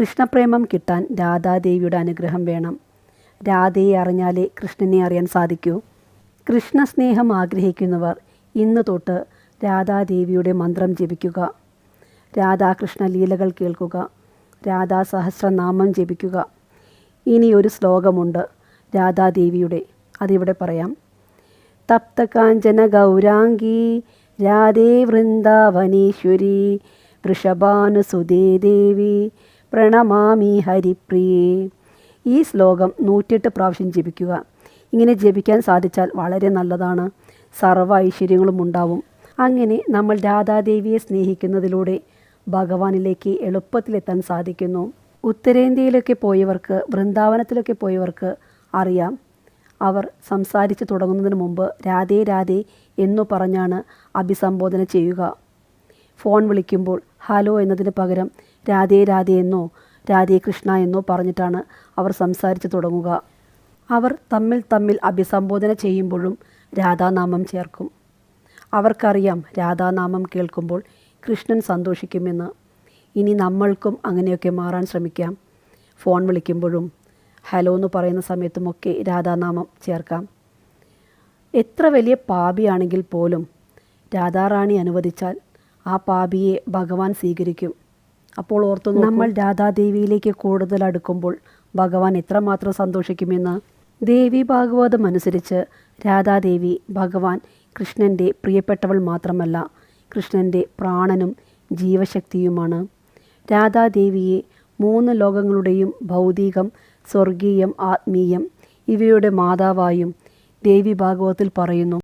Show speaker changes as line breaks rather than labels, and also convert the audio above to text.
കൃഷ്ണപ്രേമം കിട്ടാൻ രാധാദേവിയുടെ അനുഗ്രഹം വേണം. രാധയെ അറിഞ്ഞാലേ കൃഷ്ണനെ അറിയാൻ സാധിക്കൂ. കൃഷ്ണസ്നേഹം ആഗ്രഹിക്കുന്നവർ ഇന്ന് തൊട്ട് രാധാദേവിയുടെ മന്ത്രം ജപിക്കുക. രാധാകൃഷ്ണ ലീലകൾ കേൾക്കുക. രാധാ സഹസ്രനാമം ജപിക്കുക ഒരു ശ്ലോകമുണ്ട് രാധാദേവിയുടെ. അതിവിടെ പറയാം. തപ്തകാഞ്ചന ഗൗരാംഗി രാധേ വൃന്ദാവനേശ്വരി വൃഷഭാനുസുതേ ദേവി പ്രണമാമി ഹരിപ്രിയേ. ഈ ശ്ലോകം നൂറ്റെട്ട് പ്രാവശ്യം ജപിക്കുക. ഇങ്ങനെ ജപിക്കാൻ സാധിച്ചാൽ വളരെ നല്ലതാണ്. സർവ ഐശ്വര്യങ്ങളും ഉണ്ടാവും. അങ്ങനെ നമ്മൾ രാധാദേവിയെ സ്നേഹിക്കുന്നതിലൂടെ ഭഗവാനിലേക്ക് എളുപ്പത്തിലെത്താൻ സാധിക്കുന്നു. ഉത്തരേന്ത്യയിലൊക്കെ പോയവർക്ക് വൃന്ദാവനത്തിലൊക്കെ പോയവർക്ക് അറിയാം. അവർ സംസാരിച്ചു തുടങ്ങുന്നതിന് മുമ്പ് രാധേ രാധേ എന്നു പറഞ്ഞാണ് അഭിസംബോധന ചെയ്യുക. ഫോൺ വിളിക്കുമ്പോൾ ഹലോ എന്നതിന് പകരം രാധേ രാധേ എന്നോ രാധേ കൃഷ്ണ എന്നോ പറഞ്ഞിട്ടാണ് അവർ സംസാരിച്ചു തുടങ്ങുക. അവർ തമ്മിൽ തമ്മിൽ അഭിസംബോധന ചെയ്യുമ്പോഴും രാധാനാമം ചേർക്കും. അവർക്കറിയാം രാധാനാമം കേൾക്കുമ്പോൾ കൃഷ്ണൻ സന്തോഷിക്കുമെന്ന്. ഇനി നമ്മൾക്കും അങ്ങനെയൊക്കെ മാറാൻ ശ്രമിക്കാം. ഫോൺ വിളിക്കുമ്പോഴും ഹലോ എന്ന് പറയുന്ന സമയത്തുമൊക്കെ രാധാനാമം ചേർക്കാം. എത്ര വലിയ പാപിയാണെങ്കിൽ പോലും രാധാറാണി അനുവദിച്ചാൽ ആ പാപിയെ ഭഗവാൻ സ്വീകരിക്കും. അപ്പോൾ ഓർത്തു നമ്മൾ രാധാദേവിയിലേക്ക് കൂടുതൽ അടുക്കുമ്പോൾ ഭഗവാൻ എത്രമാത്രം സന്തോഷിക്കുമെന്ന്. ദേവി ഭാഗവതം അനുസരിച്ച് രാധാദേവി ഭഗവാൻ കൃഷ്ണന്റെ പ്രിയപ്പെട്ടവൾ മാത്രമല്ല കൃഷ്ണന്റെ പ്രാണനും ജീവശക്തിയുമാണ്. രാധാദേവിയെ മൂന്ന് ലോകങ്ങളുടെയും ഭൗതികം സ്വർഗീയം ആത്മീയം ഇവയുടെ മാതാവായും ദേവി ഭാഗവതത്തിൽ പറയുന്നു.